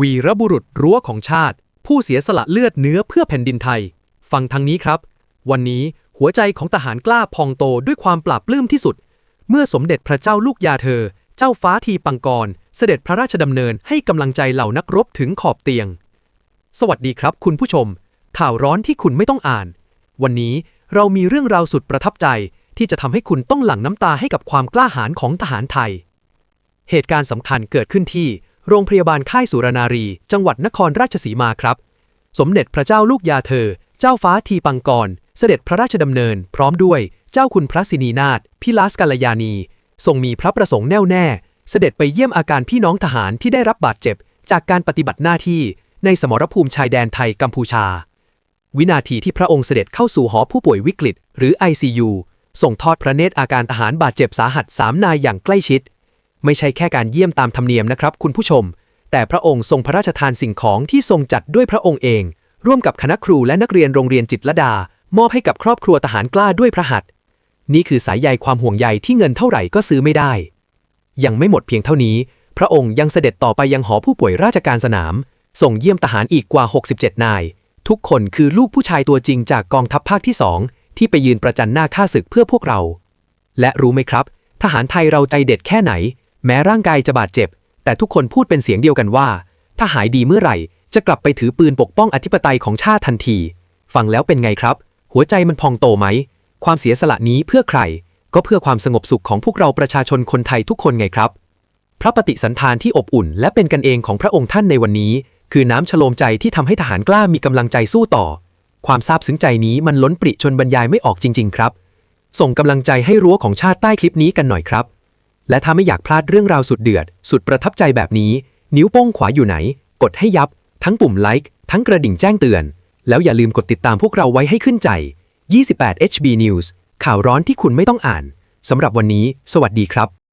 วีรบุรุษรั้วของชาติ ผู้เสียสละเลือดเนื้อเพื่อแผ่นดินไทย ฟังทางนี้ครับ วันนี้หัวใจของทหารกล้าพองโตด้วยความปราบปลื้มที่สุด เมื่อสมเด็จพระเจ้าลูกยาเธอ เจ้าฟ้าทีปังกร เสด็จพระราชดำเนินให้กำลังใจเหล่านักรบถึงขอบเตียง สวัสดีครับ คุณผู้ชม ข่าวร้อนที่คุณไม่ต้องอ่าน วันนี้เรามีเรื่องราวสุดประทับใจ ที่จะทำให้คุณต้องหลั่งน้ำตาให้กับความกล้าหาญของทหารไทย เหตุการณ์สำคัญเกิดขึ้นที่ โรงพยาบาลค่ายสุรนารี จังหวัดนครราชสีมาครับ สมเด็จพระเจ้าลูกยาเธอ เจ้าฟ้าทีปังกร เสด็จพระราชดำเนิน พร้อมด้วยเจ้าคุณพระสินีนาถพิลาสกัลยานีทรงมีพระประสงค์แน่วแน่ เสด็จไปเยี่ยมอาการพี่น้องทหารที่ได้รับบาดเจ็บ จากการปฏิบัติหน้าที่ในสมรภูมิชายแดนไทยกัมพูชา วินาทีที่พระองค์เสด็จเข้าสู่หอผู้ป่วยวิกฤต หรือ ICU ส่งทอดพระเนตรอาการทหารบาดเจ็บสาหัสสามนายอย่างใกล้ชิด ไม่ใช่แค่การเยี่ยมตามธรรมเนียมนะครับ คุณผู้ชม แต่พระองค์ทรงพระราชทานสิ่งของที่ทรงจัดด้วยพระองค์เอง ร่วมกับคณะครูและนักเรียนโรงเรียนจิตรลดา มอบให้กับครอบครัวทหารกล้าด้วยพระหัตถ์นี่คือสายใยความห่วงใยที่เงินเท่าไหร่ก็ซื้อไม่ได้ ยังไม่หมดเพียงเท่านี้ พระองค์ยังเสด็จต่อไปยังหอผู้ป่วยราชการสนาม ส่งเยี่ยมทหารอีกกว่า 67 นาย ทุกคนคือลูกผู้ชายตัวจริงจากกองทัพภาคที่สองที่ไปยืนประจันหน้าฆ่าศึกเพื่อพวกเรา และรู้ไหมครับ ทหารไทยเราใจเด็ดแค่ไหน แม้ร่างกายจะบาดเจ็บ แต่ทุกคนพูดเป็นเสียงเดียวกันว่า ถ้าหายดีเมื่อไหร่ จะกลับไปถือปืนปกป้องอธิปไตยของชาติทันที ฟังแล้วเป็นไงครับ หัวใจมันพองโตไหม ความเสียสละนี้เพื่อใคร ก็เพื่อความสงบสุขของพวกเราประชาชนคนไทยทุกคนไงครับ พระปฏิสันธานที่อบอุ่น และเป็นกันเองของพระองค์ท่านในวันนี้ คือน้ำชโลมใจที่ทำให้ทหารกล้ามีกำลังใจสู้ต่อ ความซาบซึ้งใจนี้มันล้นปริจนบรรยายไม่ออกจริง ๆ ครับ ส่งกำลังใจให้รั้วของชาติใต้คลิปนี้กันหน่อยครับ และถ้าไม่อยากพลาดเรื่องราวสุดเดือด สุดประทับใจแบบนี้ นิ้วโป้งขวาอยู่ไหน กดให้ยับ ทั้งปุ่มไลค์ทั้งกระดิ่งแจ้งเตือน แล้วอย่าลืมกดติดตามพวกเราไว้ให้ขึ้นใจ 28 HB News ข่าวร้อนที่คุณไม่ต้องอ่านสำหรับวันนี้ สวัสดีครับ